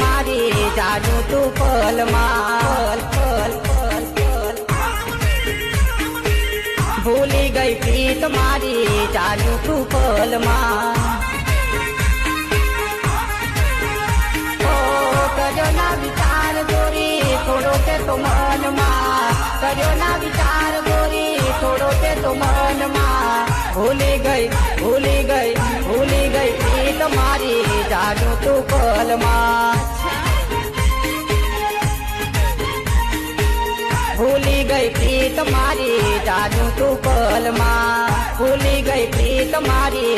મારી જાનું તું પલમાં પલ પલ પલ પલ ભૂલી ગઈ પ્રીત મારી જાનું તું પલમાં કર્યો વિચાર ગોરી, થોડો કે તો મનમાં વિચાર ગોરી, થોડો કે તો ભૂલી ગઈ ભૂલી ગઈ ભૂલી ગઈ પ્રીત મારી જાદુ તું પલમાં ગઈ પ્રીત મારી જાદુ તું પલમાં. ભૂલી ગઈ પ્રીત મારી